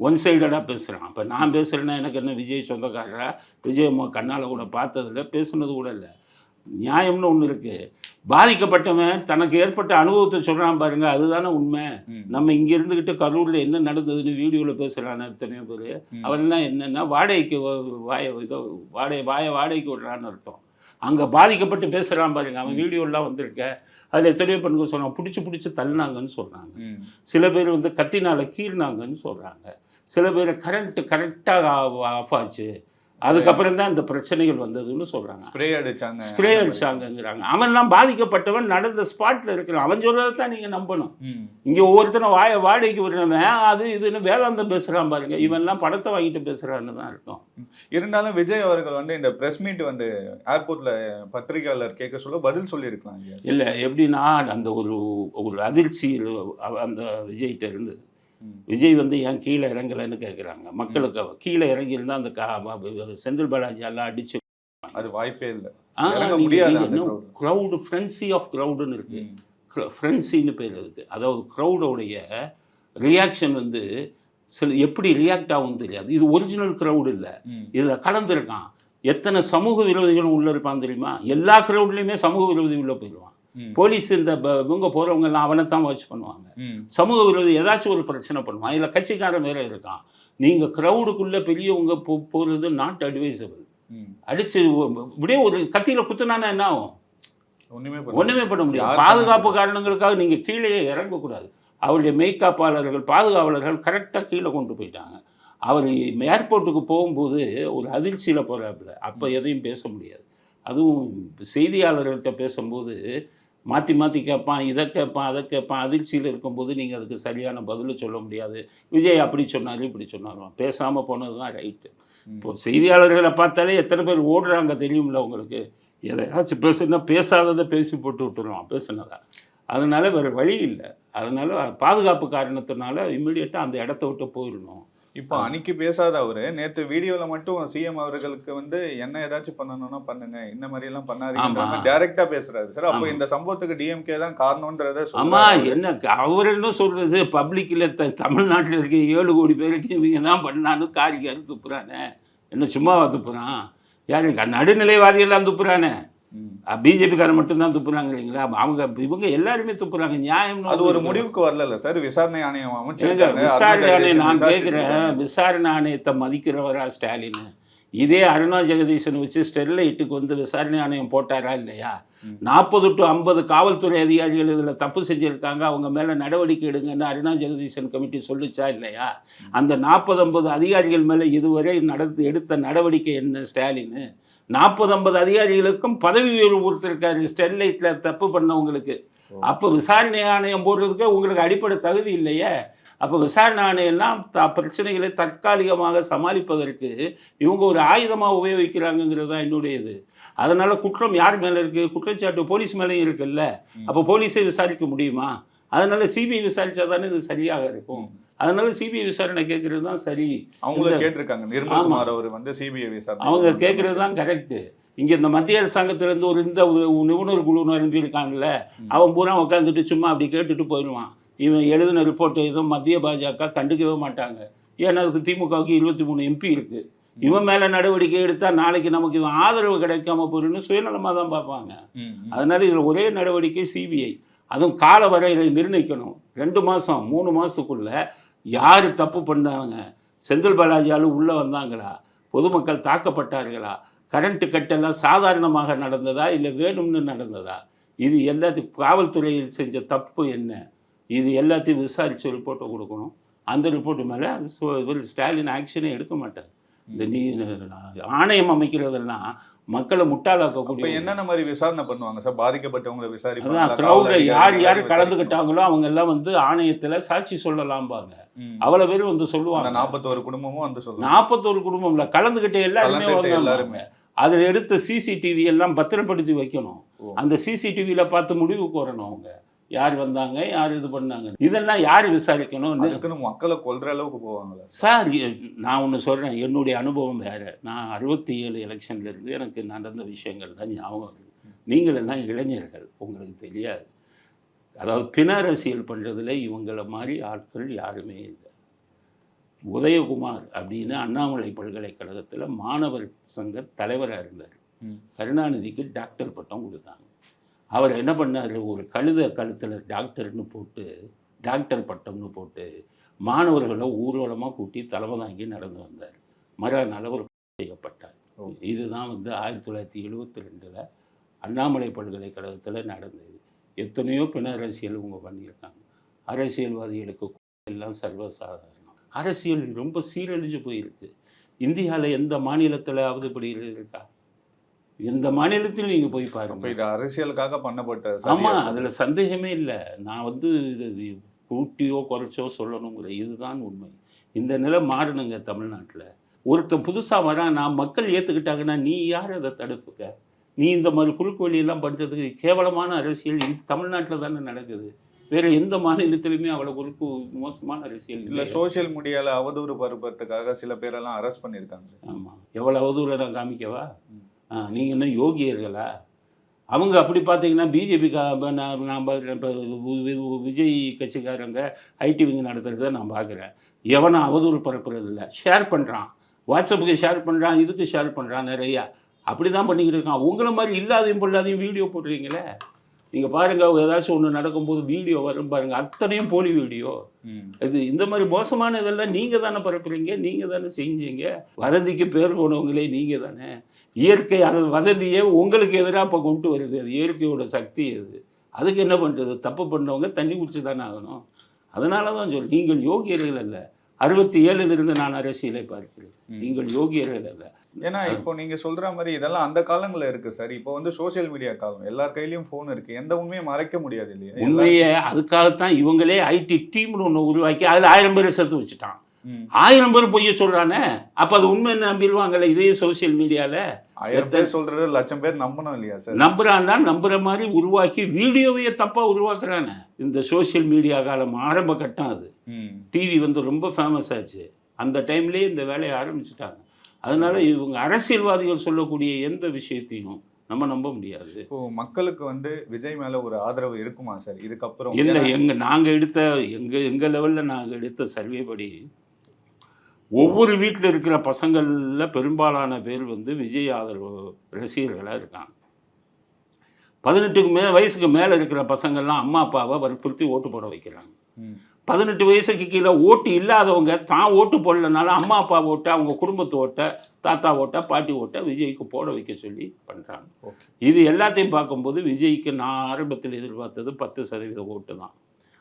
Speaker 1: ஒன் சைடடாக பேசுகிறான் இப்போ நான் பேசுகிறேன்னா எனக்கு என்ன விஜய் சொந்தக்காரரா? விஜய் கண்ணால் கூட பார்த்ததில்ல பேசுனது கூட இல்லை. நியாயம்னு ஒன்று இருக்குது பாதிக்கப்பட்டவன் தனக்கு ஏற்பட்ட அனுபவத்தை சொல்கிறான் பாருங்க அதுதானே உண்மை. நம்ம இங்கே இருந்துக்கிட்டு கரூரில் என்ன நடந்ததுன்னு வீடியோவில் பேசுகிறான்னு எத்தனையோ பேர். அவன்லாம் என்னென்னா வாடகைக்கு வாய இதோ வாடகை வாய வாடகைக்கு விடுறான்னு அர்த்தம். அங்கே பாதிக்கப்பட்டு பேசுகிறான் பாருங்க அவன் வீடியோலாம் வந்திருக்க. அதில் எத்தனையோ பெண்கள் சொன்னான் பிடிச்சி பிடிச்சி தள்ளினாங்கன்னு சொல்கிறாங்க. சில பேர் வந்து கத்தினால கீறினாங்கன்னு சொல்கிறாங்க சில பேர் கரண்ட் கரெக்டாக ஆஃப் ஆச்சு. அதுக்கப்புறம் தான் இந்த பிரச்சனைகள் வந்ததுன்னு சொல்கிறாங்க
Speaker 4: ஸ்ப்ரே அடிச்சாங்க.
Speaker 1: ஸ்ப்ரே அடிச்சாங்கங்கிறாங்க. அவன்லாம் பாதிக்கப்பட்டவன் நடந்த ஸ்பாட்டில் இருக்கிறான். அவன் சொல்கிறத தான் நீங்கள் நம்பணும். இங்கே ஒவ்வொருத்தனும் வாய வாடகைக்கு விடுறவன் அது இதுன்னு வேதாந்தம் பேசுகிறான் பாருங்க. இவன்லாம் படத்தை வாங்கிட்டு பேசுகிறான்னு தான் அர்த்தம்.
Speaker 4: இருந்தாலும் விஜய் அவர்கள் வந்து இந்த பிரஸ் மீட் வந்து ஏர்போர்ட்ல பத்திரிகையாளர் கேட்க சொல்ல பதில் சொல்லியிருக்கலாம்
Speaker 1: இல்லை எப்படின்னா அந்த ஒரு ஒரு அதிர்ச்சி அந்த விஜய்கிட்ட இருந்து. விஜய் வந்து ஏன் கீழே இறங்கலைன்னு கேட்குறாங்க மக்களுக்கு கீழே இறங்கியிருந்தா அந்த கா செந்தில் பாலாஜி எல்லாம் அடிச்சு
Speaker 4: அது வாய்ப்பே இல்லை.
Speaker 1: க்ரௌடு ஃப்ரென்சி ஆஃப் க்ரௌடுன்னு இருக்கு. ஃப்ரென்சின்னு பேர் இருக்கு. அதாவது க்ரௌடோடைய ரியாக்ஷன் வந்து சில எப்படி ரியாக்ட் ஆகும் தெரியாது. இது ஒரிஜினல் க்ரௌடு இல்லை. இதில் கலந்துருக்கான். எத்தனை சமூக விரோதிகளும் உள்ளே இருப்பான் தெரியுமா? எல்லா க்ரௌட்லேயுமே சமூக விரோதி உள்ளே போயிடுவான். போலீஸ் இந்த இவங்க போகிறவங்க எல்லாம் அவனை தான் வாட்ச் பண்ணுவாங்க. சமூக விரோதி ஏதாச்சும் ஒரு பிரச்சனை பண்ணுவான். இதில் கட்சிக்காரன் வேற இருக்கான். நீங்கள் க்ரௌடுக்குள்ளே பெரியவங்க போ போகிறது நாட் அட்வைசபிள். அடிச்சு இப்படியே ஒரு கத்தியில் குத்துனானா என்ன ஆகும்?
Speaker 4: ஒண்ணுமே பண்ண
Speaker 1: ஒன்றுமே பண்ண முடியாது. பாதுகாப்பு காரணங்களுக்காக நீங்கள் கீழே இறங்கக்கூடாது. அவருடைய மெய்காப்பாளர்கள் பாதுகாவலர்கள் கரெக்டாக கீழே கொண்டு போயிட்டாங்க. அவர் ஏர்போர்ட்டுக்கு போகும்போது ஒரு அதிர்ச்சியில் போகிறாப்புல அப்போ எதையும் பேச முடியாது. அதுவும் செய்தியாளர்கள்ட்ட பேசும்போது மாற்றி மாற்றி கேட்பான் இதை கேட்பான் அதை கேட்பான் அதிர்ச்சியில் இருக்கும்போது நீங்கள் அதுக்கு சரியான பதில் சொல்ல முடியாது. விஜய் அப்படி சொன்னார் இப்படி சொன்னார். பேசாமல் போனது தான் ரைட்டு. இப்போ செய்தியாளர்களை பார்த்தாலே எத்தனை பேர் ஓடுறாங்க தெரியும்ல உங்களுக்கு. எதையாச்சும் பேசுனா பேசாததை பேசி போட்டு விட்டுருவான் பேசுனதா. அதனால வேறு வழி இல்லை. அதனால பாதுகாப்பு காரணத்தினால இம்மிடியட்டாக அந்த இடத்த விட்டு போயிடணும்.
Speaker 4: இப்போ அன்னைக்கு பேசாத அவரு நேத்து வீடியோல மட்டும் சிஎம் அவர்களுக்கு வந்து என்ன ஏதாச்சும் பண்ணணும்னா பண்ணுங்க இந்த மாதிரி எல்லாம் பண்ணாதீங்க. டைரக்டா பேசுறாரு சார் அப்போ. இந்த சம்பவத்துக்கு டிஎம்கே தான் காரணம்ன்றத
Speaker 1: ஆமா. என்ன அவர் என்ன சொல்றது பப்ளிக்கில் த தமிழ்நாட்டில் இருக்க ஏழு கோடி பேருக்கு இவங்க தான் பண்ணான்னு காரி காரி துப்புறானே என்ன சும்மாவா துப்புறான் யாரு நடுநிலைவாதியெல்லாம் துப்புறானே. பிஜேபிக்காரன் மட்டும்தான் துப்புறாங்க இல்லைங்களா? அவங்க இவங்க எல்லாருமே துப்புறாங்க. நியாயம்
Speaker 4: அது ஒரு முடிவுக்கு வரல சார்? விசாரணை ஆணையம் அமைச்சிருக்காங்க.
Speaker 1: விசாரணை ஆணையம் நான் கேட்குறேன். விசாரணை ஆணையத்தை மதிக்கிறவரா ஸ்டாலின்? இதே அருணா ஜெகதீசன் வச்சு ஸ்டெர்லைட்டுக்கு வந்து விசாரணை ஆணையம் போட்டாரா இல்லையா. நாற்பது டு ஐம்பது காவல்துறை அதிகாரிகள் இதில் தப்பு செஞ்சுருக்காங்க. அவங்க மேலே நடவடிக்கை எடுங்கன்னு அருணா ஜெகதீசன் கமிட்டி சொல்லுச்சா இல்லையா? அந்த நாற்பது ஐம்பது அதிகாரிகள் மேலே இதுவரை நடந்து எடுத்த நடவடிக்கை என்ன ஸ்டாலின்? நாற்பது ஐம்பது அதிகாரிகளுக்கும் பதவி உயர்வு கொடுத்துருக்காரு. ஸ்டெர்லைட்டில் தப்பு பண்ணவங்களுக்கு. அப்போ விசாரணை ஆணையம் போடுறதுக்கு உங்களுக்கு அடிப்படை தகுதி இல்லையே? அப்போ விசாரணை ஆணையம்லாம் த பிரச்சனைகளை தற்காலிகமாக சமாளிப்பதற்கு இவங்க ஒரு ஆயுதமாக உபயோகிக்கிறாங்கங்கிறது தான் என்னுடைய இது அதனால குற்றம் யார் மேலே இருக்குது குற்றச்சாட்டு போலீஸ் மேலேயும் இருக்குல்ல. அப்போ போலீஸை விசாரிக்க முடியுமா? அதனால சிபிஐ விசாரிச்சா தானே இது சரியாக இருக்கும். அதனால சிபிஐ விசாரணை கேட்கறது தான் சரி.
Speaker 4: அவங்களும்
Speaker 1: இந்த-
Speaker 4: கேட்டிருக்காங்க. நிர்மல்குமார் அவர் வந்து சிபிஐ விசாரணை
Speaker 1: அவங்க கேட்கறது தான் கரெக்டு இங்கே இந்த மத்திய அரசாங்கத்திலேருந்து ஒரு இந்த நிபுணர் குழு அனுப்பியிருக்காங்கல்ல
Speaker 4: ம்.
Speaker 1: அவன் பூரா உட்காந்துட்டு சும்மா அப்படி கேட்டுட்டு போயிடுவான் இவன் எழுதின ரிப்போர்ட்டை எதுவும் மத்திய பாஜக கண்டுக்கவே மாட்டாங்க. ஏன்னா அதுக்கு திமுகவுக்கு இருபத்தி மூணு எம்பி இருக்குது இவன் மேலே நடவடிக்கை எடுத்தால் நாளைக்கு நமக்கு இவன் ஆதரவு கிடைக்காம போயிடுன்னு சுயநலமாக தான் பார்ப்பாங்க. அதனால இதில் ஒரே நடவடிக்கை சிபிஐ. அதுவும் கால வரையில நிர்ணயிக்கணும். ரெண்டு மாதம் மூணு மாதத்துக்குள்ள யார் தப்பு பண்ணாங்க? செந்தில் பாலாஜியால் உள்ளே வந்தாங்களா? பொதுமக்கள் தாக்கப்பட்டார்களா? கரண்ட்டு கட்டெல்லாம் சாதாரணமாக நடந்ததா? இல்லை வேணும்னு நடந்ததா? இது எல்லாத்துக்கும் காவல்துறையில் செஞ்ச தப்பு என்ன? இது எல்லாத்தையும் விசாரித்து ரிப்போர்ட்டை கொடுக்கணும். அந்த ரிப்போர்ட் மேலே ஸ்டாலின் ஆக்ஷனே எடுக்க மாட்டார். இந்த நீ ஆணையம் அமைக்கிறதெல்லாம் மக்களை முட்டாளாக்கக்கூடிய
Speaker 4: என்னென்ன மாதிரி விசாரணை பண்ணுவாங்க சார்? பாதிக்கப்பட்டவங்களை விசாரிப்பாங்க
Speaker 1: க்ரௌட்ல யார் யார் கலந்துக்கிட்டாங்களோ அவங்க எல்லாம் வந்து ஆணையத்துல சாட்சி சொல்லலாம்பாங்க. அவ்வளவு பேர் வந்து சொல்லுவாங்க.
Speaker 4: நாற்பத்தோரு குடும்பமும் வந்து சொல்லுவாங்க.
Speaker 1: நாற்பத்தோரு கலந்துக்கிட்ட எல்லாருமே
Speaker 4: கலந்துக்கிட்ட
Speaker 1: வருவாங்க.
Speaker 4: எல்லாருமே.
Speaker 1: அதுல எடுத்த சிசிடிவி எல்லாம் பத்திரப்படுத்தி வைக்கணும். அந்த சிசிடிவியில பார்த்து முடிவுக்கு வரணும் அவங்க. யார் வந்தாங்க யார் இது பண்ணாங்க? இதெல்லாம் யார் விசாரிக்கணும்
Speaker 4: மக்களை கொல்ற அளவுக்கு போவாங்களா.
Speaker 1: சார் நான் ஒன்று சொல்கிறேன் என்னுடைய அனுபவம் வேறு. நான் அறுபத்தி ஏழு எலெக்ஷன்ல இருந்து எனக்கு நடந்த விஷயங்கள் தான் ஞாபகம் வருது. நீங்கள் எல்லாம் இளைஞர்கள் உங்களுக்கு தெரியாது. அதாவது பிண அரசியல் பண்ணுறதுல இவங்கள மாதிரி ஆட்கள் யாருமே இல்லை. உதயகுமார் அப்படின்னு அண்ணாமலை பல்கலைக்கழகத்தில் மாணவர் சங்க தலைவராக இருந்தார். கருணாநிதிக்கு டாக்டர் பட்டம் கொடுத்தாங்க. அவர் என்ன பண்ணார்? ஒரு கழுத கழுத்தில் டாக்டர்னு போட்டு டாக்டர் பட்டம்னு போட்டு மாணவர்களை ஊர்வலமாக கூட்டி தலைமை தாங்கி நடந்து வந்தார். மறுநாள் அவர் செய்யப்பட்டார். இதுதான் வந்து ஆயிரத்தி தொள்ளாயிரத்தி எழுபத்தி ரெண்டில் அண்ணாமலை பல்கலைக்கழகத்தில் நடந்தது. எத்தனையோ பிண அரசியல் இவங்க பண்ணியிருக்காங்க. அரசியல்வாதிகளுக்கு எல்லாம் சர்வசாதாரணம். அரசியல் ரொம்ப சீரழிஞ்சு போயிருக்கு. இந்தியாவில் எந்த மாநிலத்திலாவது இப்படி இருக்கா? எந்த மாநிலத்திலும் நீங்கள் போய் பாருங்க.
Speaker 4: இது அரசியலுக்காக பண்ணப்பட்ட
Speaker 1: ஆமா
Speaker 4: சரியா
Speaker 1: அதுல சந்தேகமே இல்லை. நான் வந்து இது கூட்டியோ குறைச்சோ சொல்லணுங்கிற இதுதான் உண்மை. இந்த நிலை மாறணுங்க தமிழ்நாட்டுல. ஒருத்தன் புதுசா வரான் நான் மக்கள் ஏத்துக்கிட்டாங்கன்னா நீ யார் அதை தடுப்புக்க? நீ இந்த மாதிரி குறுக்கு வழியெல்லாம் பண்றதுக்கு கேவலமான அரசியல் இந்த தமிழ்நாட்டில் தானே நடக்குது. வேற எந்த மாநிலத்திலுமே அவ்வளவு குறுக்கு மோசமான அரசியல்
Speaker 4: இல்ல சோஷியல் மீடியால அவதூறு பரப்புறதுக்காக சில பேரெல்லாம் அரெஸ்ட் பண்ணிருக்காங்க
Speaker 1: ஆமா. எவ்வளவு தூரம் நான் காமிக்கவா?
Speaker 4: ம்.
Speaker 1: ஆ, நீங்க என்ன யோகியர்களா? அவங்க அப்படி பார்த்தீங்கன்னா பிஜேபி நான் இப்போ விஜய் கட்சிக்காரங்க ஐடி விங் நடத்துறத நான் பார்க்குறேன் எவனும் அவதூறு பரப்புறது இல்லை ஷேர் பண்ணுறான் வாட்ஸ்அப்புக்கு ஷேர் பண்ணுறான் இதுக்கு ஷேர் பண்ணுறான் நிறையா. அப்படி தான் பண்ணிக்கிட்டு இருக்கான். உங்களை மாதிரி இல்லாதையும் பொல்லாதையும் வீடியோ போடுறீங்களே நீங்கள் பாருங்கள் ஏதாச்சும் ஒன்று நடக்கும்போது வீடியோ வரும் பாருங்க. அத்தனையும் போலி வீடியோ. இது இந்த மாதிரி மோசமான இதெல்லாம் நீங்கள் தானே பரப்புறீங்க? நீங்கள் தானே செஞ்சீங்க? வதந்திக்கு பேர் போனவங்களே நீங்கள் தானே இயற்கை அது வதந்தியே உங்களுக்கு எதிராக இப்போ கொண்டு வருது. அது இயற்கையோட சக்தி அது. அதுக்கு என்ன பண்ணுறது தப்பு பண்ணவங்க தண்ணி குடிச்சு தானே ஆகணும். அதனால தான் சொல் நீங்கள் யோகியர்கள் அல்ல. அறுபத்தி ஏழுலேருந்து நான் அரசியலை பார்க்கிறேன். நீங்கள் யோகியர்கள் அல்ல.
Speaker 4: ஏன்னா இப்போ நீங்க சொல்ற மாதிரி இதெல்லாம் அந்த காலங்கள்ல இருக்கு சார். இப்போ வந்து சோஷியல் மீடியா காலம். எல்லார் கையிலயும் போன் இருக்கு. எந்த உண்மையும் மறைக்க முடியாது இல்லையா?
Speaker 1: உண்மையை அதுக்காகத்தான் இவங்களே ஐடி டீம்னு ஒன்று உருவாக்கி அதில் ஆயிரம் பேரை சேர்த்து வச்சுட்டான். ஆயிரம் பேர் பொய்ய சொல்கிறானே அப்போ அது உண்மை நம்பிடுவாங்கல்ல? இதே சோஷியல் மீடியாவில்
Speaker 4: ஆயிரம் பேர் சொல்றது லட்சம் பேர் நம்பணும் இல்லையா சார்
Speaker 1: நம்புறான்னா நம்புற மாதிரி உருவாக்கி வீடியோவையே தப்பா உருவாக்குறானே. இந்த சோஷியல் மீடியா காலம் ஆரம்ப கட்டம் அது. டிவி வந்து ரொம்ப ஃபேமஸ் ஆச்சு. அந்த டைம்லயே இந்த வேலையை ஆரம்பிச்சிட்டாங்க. அதனால இவங்க அரசியல்வாதிகள் சொல்லக்கூடிய எந்த விஷயத்தையும் நம்ம நம்ப முடியாது.
Speaker 4: இப்போ மக்களுக்கு வந்து விஜய் மேல ஒரு ஆதரவு இருக்குமா சார் இதுக்கப்புறம்
Speaker 1: இல்லை எங்க நாங்க எடுத்த எங்க எங்க லெவல்ல நாங்க எடுத்த சர்வே படி ஒவ்வொரு வீட்டில் இருக்கிற பசங்கள்ல பெரும்பாலான பேர் வந்து விஜய் ஆதரவு ரசிகர்களாக இருக்காங்க. பதினெட்டுக்கு மே வயசுக்கு மேலே இருக்கிற பசங்கள்லாம் அம்மா அப்பாவை வற்புறுத்தி ஓட்டு போட வைக்கிறாங்க. பதினெட்டு வயசுக்கு கீழே ஓட்டு இல்லாதவங்க தான் ஓட்டு போடலனாலும் அம்மா அப்பா ஓட்ட அவங்க குடும்பத்து ஓட்ட தாத்தா ஓட்ட பாட்டி ஓட்ட விஜய்க்கு போட வைக்க சொல்லி பண்ணுறாங்க. இது எல்லாத்தையும் பார்க்கும்போது விஜய்க்கு நான் ஆரம்பத்தில் எதிர்பார்த்தது பத்து சதவீத ஓட்டு தான்.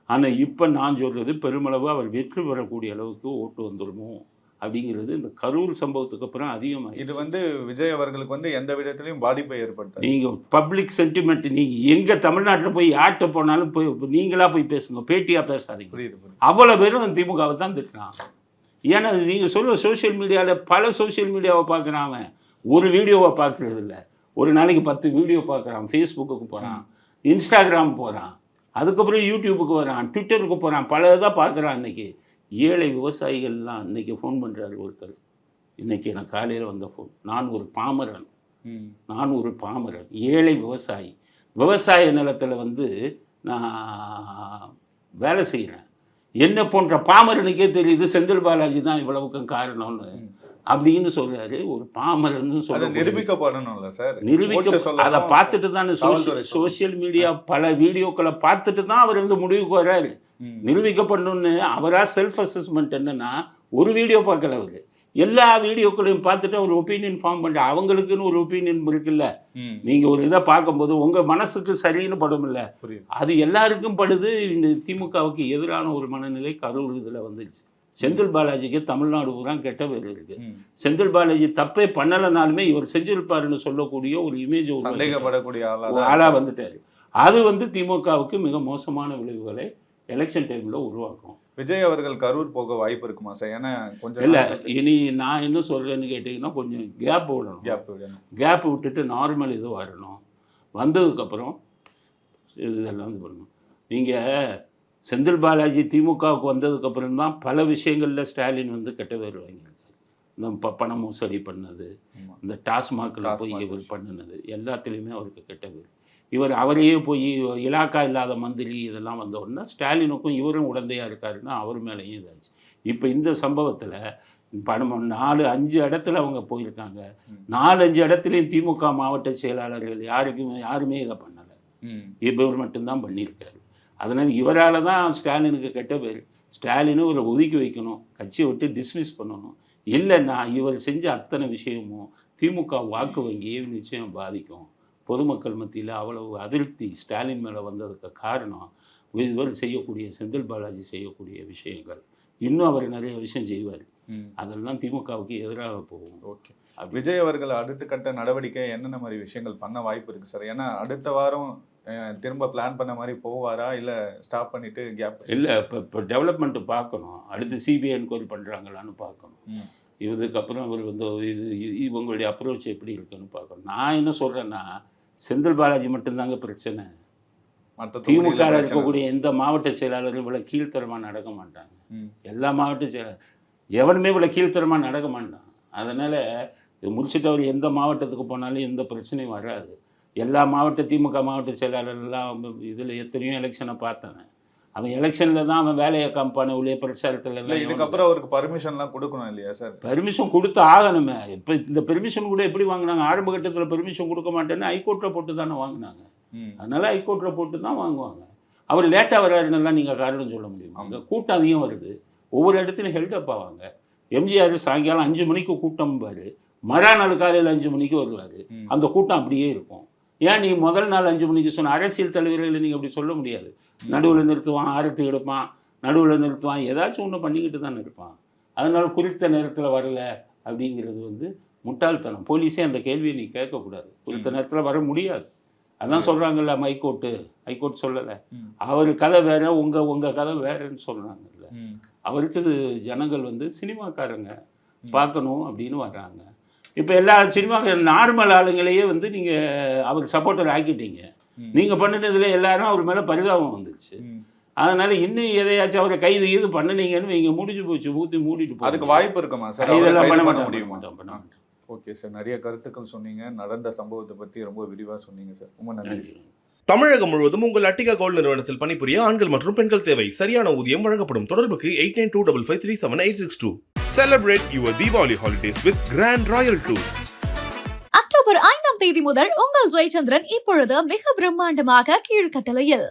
Speaker 1: ஆனால் இப்போ நான் சொல்கிறது பெருமளவு அவர் வெற்றி பெறக்கூடிய அளவுக்கு ஓட்டு வந்துடுமோ அப்படிங்கிறது இந்த கரூர் சம்பவத்துக்கு அப்புறம் அதிகமாக
Speaker 4: இது வந்து விஜய் அவர்களுக்கு வந்து எந்த விதத்திலையும் பாதிப்பை ஏற்படுத்தாது.
Speaker 1: நீங்கள் பப்ளிக் சென்டிமெண்ட் நீங்கள் எங்கே தமிழ்நாட்டில் போய் யார்கிட்ட போனாலும் போய் நீங்களா போய் பேசுங்க பேட்டியாக பேசாதீங்க.
Speaker 4: புரியுது
Speaker 1: அவ்வளோ பேரும் திமுகவை தான் திட்டுறான். ஏன்னா நீங்கள் சொல்ல சோஷியல் மீடியாவில் பல சோஷியல் மீடியாவை பார்க்குறான் அவன். ஒரு வீடியோவை பார்க்குறது இல்ல. ஒரு நாளைக்கு பத்து வீடியோ பார்க்குறான் ஃபேஸ்புக்குக்கு போகிறான் இன்ஸ்டாகிராம் போகிறான் அதுக்கப்புறம் யூடியூபுக்கு வரான் ட்விட்டருக்கு போகிறான் பல இதாக பார்க்குறான் இன்னைக்கு. ஏழை விவசாயிகள்லாம் இன்னைக்கு ஃபோன் பண்ணுறாரு ஒருத்தர் இன்னைக்கு எனக்கு காலையில் வந்த ஃபோன் நான் ஒரு பாமரன். நான் ஒரு பாமரன் ஏழை விவசாயி விவசாய நிலத்தில் வந்து நான் வேலை செய்கிறேன் என்ன போன்ற பாமரனுக்கே தெரியுது செந்தில் பாலாஜி தான் இவ்வளவுக்கும் காரணம்னு. அப்படின்னு சொல்றாரு ஒரு பாமரன்னு
Speaker 4: அது
Speaker 1: சொல்ல
Speaker 4: நிரூபிக்கப்படணும்ல சார்
Speaker 1: நிரூபிக்க. அதை பார்த்துட்டு தானே. சோஷியல் மீடியா பல வீடியோக்களை பார்த்துட்டு தான் அவர் இந்த முடிவுக்கு வர்றாரு. நிரூபிக்கப்படணும்னு அவரா செல்ஃப் அசஸ்மெண்ட் என்னன்னா ஒரு வீடியோ பார்க்கல அவரு. எல்லா வீடியோக்களையும் பார்த்துட்டு ஒரு ஒப்பீனியன் ஃபார்ம் பண்ணுற அவங்களுக்குன்னு ஒரு ஒப்பீனியன் இருக்குல்ல.
Speaker 4: ம்.
Speaker 1: நீங்க ஒரு இதை பார்க்கும்போது உங்க மனசுக்கு சரின்னு படும் இல்ல. அது எல்லாருக்கும் படுது. இந்த திமுகவுக்கு எதிரான ஒரு மனநிலை கரூர் இதுல வந்துருச்சு. செந்தில் பாலாஜிக்கு தமிழ்நாடு பூரா கெட்ட பேர் இருக்கு. செந்தில் பாலாஜி தப்பே பண்ணலைனாலுமே இவர் செஞ்சிருப்பாருன்னு சொல்லக்கூடிய ஒரு இமேஜ்
Speaker 4: சந்தேகப்படக்கூடிய ஆளா
Speaker 1: ஆளா வந்துட்டாரு. அது வந்து திமுகவுக்கு மிக மோசமான விளைவுகளை எலெக்ஷன் டைம்ல உருவாக்கும்.
Speaker 4: விஜய் அவர்கள் கரூர் போக வாய்ப்பு இருக்குமா சார்? ஏன்னா கொஞ்சம்
Speaker 1: இல்ல இனி நான் என்ன சொல்றேன்னு கேட்டீங்கன்னா கொஞ்சம் கேப் விடணும்.
Speaker 4: கேப் விடணும்.
Speaker 1: கேப் விட்டுட்டு நார்மல் இது வரணும். வந்ததுக்கப்புறம் இதெல்லாம் இது பண்ணணும். நீங்கள் செந்தில் பாலாஜி திமுகவுக்கு வந்ததுக்கப்புறம் தான் பல விஷயங்களில் ஸ்டாலின் வந்து கெட்ட பேர் வாங்கியிருக்காரு. இந்த ப பண மோசடி பண்ணது. இந்த டாஸ்மாகில் போய் இவர் பண்ணினது எல்லாத்துலேயுமே அவருக்கு கெட்ட பேர். இவர் அவரையே போய் இலாக்கா இல்லாத மந்திரி இதெல்லாம் வந்த உடனே ஸ்டாலினுக்கும் இவரும் உடந்தையாக இருக்காருன்னா அவர் மேலேயும் இதாச்சு. இப்போ இந்த சம்பவத்தில் பணம் நாலு அஞ்சு இடத்துல அவங்க போயிருக்காங்க. நாலு அஞ்சு இடத்துலையும் திமுக மாவட்ட செயலாளர்கள் யாருக்குமே யாருமே இதை பண்ணலை. இவர் மட்டும்தான் பண்ணியிருக்காரு. அதனால் இவரால் தான் ஸ்டாலினுக்கு கெட்ட பேர். ஸ்டாலினும் இவரை ஒதுக்கி வைக்கணும். கட்சியை விட்டு டிஸ்மிஸ் பண்ணணும். இல்லைன்னா இவர் செஞ்ச அத்தனை விஷயமும் திமுக வாக்கு வங்கியை நிச்சயம் பாதிக்கும். பொதுமக்கள் மத்தியில் அவ்வளவு அதிருப்தி ஸ்டாலின் மேலே வந்ததுக்கு காரணம் இவர் செய்யக்கூடிய செந்தில் பாலாஜி செய்யக்கூடிய விஷயங்கள். இன்னும் அவர் நிறைய விஷயம் செய்வார். அதெல்லாம் திமுகவுக்கு எதிராக போகும்.
Speaker 4: ஓகே. விஜய் அவர்கள் அடுத்த கட்ட நடவடிக்கை என்னென்ன மாதிரி விஷயங்கள் பண்ண வாய்ப்பு இருக்கு சார்? ஏன்னா அடுத்த வாரம் திரும்ப பிளான் பண்ண மாதிரி போவாரா? இல்ல ஸ்டாப் பண்ணிட்டு கேப்
Speaker 1: இல்லை இப்போ இப்போ டெவலப்மெண்ட்டு பார்க்கணும். அடுத்து சிபிஐ என்கொயரி பண்ணுறாங்களான்னு பார்க்கணும். இதுக்கப்புறம் இவர் வந்து இது இவங்களுடைய அப்ரோச் எப்படி இருக்குன்னு பார்க்கணும். நான் என்ன சொல்கிறேன்னா செந்தில் பாலாஜி மட்டும்தாங்க பிரச்சனை.
Speaker 4: மற்ற
Speaker 1: திமுக இருக்கக்கூடிய எந்த மாவட்ட செயலாளரும் இவ்வளோ கீழ்த்தரமாக நடக்க மாட்டாங்க. எல்லா மாவட்ட செயலாளர் எவனுமே இவ்வளோ கீழ்த்தரமாக நடக்க மாட்டான். அதனால் இது முடிச்சுட்டு அவர் எந்த மாவட்டத்துக்கு போனாலும் எந்த பிரச்சனையும் வராது. எல்லா மாவட்ட திமுக மாவட்ட செயலாளர்லாம் இதில் எத்தனையோ எலெக்ஷனை பார்த்தவன். அவன் எலெக்ஷனில் தான் அவன் வேலையை காமிப்பான உள்ளே பிரச்சாரத்தில்
Speaker 4: இல்ல இதுக்கப்புறம் அவருக்கு பர்மிஷன்லாம் கொடுக்கணும் இல்லையா சார்
Speaker 1: பெர்மிஷன் கொடுத்து ஆகணுமே. இப்போ இந்த பெர்மிஷன் கூட எப்படி வாங்கினாங்க? ஆரம்ப கட்டத்தில் பெர்மிஷன் கொடுக்க மாட்டேன்னு ஹைகோர்ட்டில் போட்டு தானே வாங்கினாங்க. அதனால ஹைகோர்ட்டில் போட்டு தான் வாங்குவாங்க. அவர் லேட்டாக வர்றாருன்னெல்லாம் நீங்கள் காரணம் சொல்ல முடியுமா? அங்கே கூட்டம் அதிகம் வருது. ஒவ்வொரு இடத்துலையும் ஹெல்டப் ஆவாங்க. எம்ஜிஆர் சாயங்காலம் அஞ்சு மணிக்கு கூட்டம் பாரு. மறுநாள் காலையில் அஞ்சு மணிக்கு வருவார். அந்த கூட்டம் அப்படியே இருக்கும். ஏன் நீ முதல் நாள் அஞ்சு மணிக்கு சொன்ன அரசியல் தலைவர்களை நீங்கள் அப்படி சொல்ல முடியாது. நடுவில் நிறுத்துவான் ஆரத்தி எடுப்பான் நடுவில் நிறுத்துவான் ஏதாச்சும் ஒன்று பண்ணிக்கிட்டு தான் இருப்பான். அதனால குறித்த நேரத்தில் வரல அப்படிங்கிறது வந்து முட்டாள்தனம். போலீஸே அந்த கேள்வியை நீ கேட்கக்கூடாது. குறித்த நேரத்தில் வர முடியாது. அதான் சொல்கிறாங்கல்ல ஹைகோர்ட்டு ஹைகோர்ட் சொல்லலை. அவர் கதை வேற உங்கள் உங்கள் கதை வேறன்னு சொல்கிறாங்கல்ல. அவருக்கு ஜனங்கள் வந்து சினிமாக்காரங்க பார்க்கணும் அப்படின்னு வர்றாங்க. இப்போ எல்லா சினிமா நார்மல் ஆளுங்களையே வந்து நீங்கள் அவர் சப்போர்ட்டர் ஆக்கிட்டீங்க.
Speaker 4: ம்.
Speaker 1: நீங்கள் பண்ணினதுல எல்லாரும் அவர் மேலே பரிதாபம் வந்துருச்சு.
Speaker 4: ம்.
Speaker 1: அதனால இன்னும் எதையாச்சும் அவரை கைது இது பண்ணுனீங்கன்னு இங்கே முடிஞ்சு போச்சு ஊற்றி மூடிட்டு.
Speaker 4: அதுக்கு வாய்ப்பு இருக்குமா சார்
Speaker 1: இதெல்லாம் பண்ண மாட்டோம்
Speaker 4: முடியுமா?
Speaker 1: மாட்டோம் பண்ண மாட்டோம்.
Speaker 4: ஓகே சார் நிறைய கருத்துக்கள் சொன்னீங்க. நடந்த சம்பவத்தை பத்தி ரொம்ப விரிவா சொன்னீங்க சார் ரொம்ப நன்றி
Speaker 2: தமிழகம் முழுவதும் உங்கள் அட்டிகா கோல்ட் நிறுவனத்தில் பணிபுரிய ஆண்கள் மற்றும் பெண்கள் தேவை. சரியான ஊதியம் வழங்கப்படும். தொடர்புக்கு eight nine two double five three seven eight six two. Celebrate your Deepavali holidays with grand royal tours
Speaker 3: தேதி முதல் உங்கள் ஜெயச்சந்திரன் இப்பொழுது மிக பிரம்மாண்டமாக கீழ்கட்டளையில்.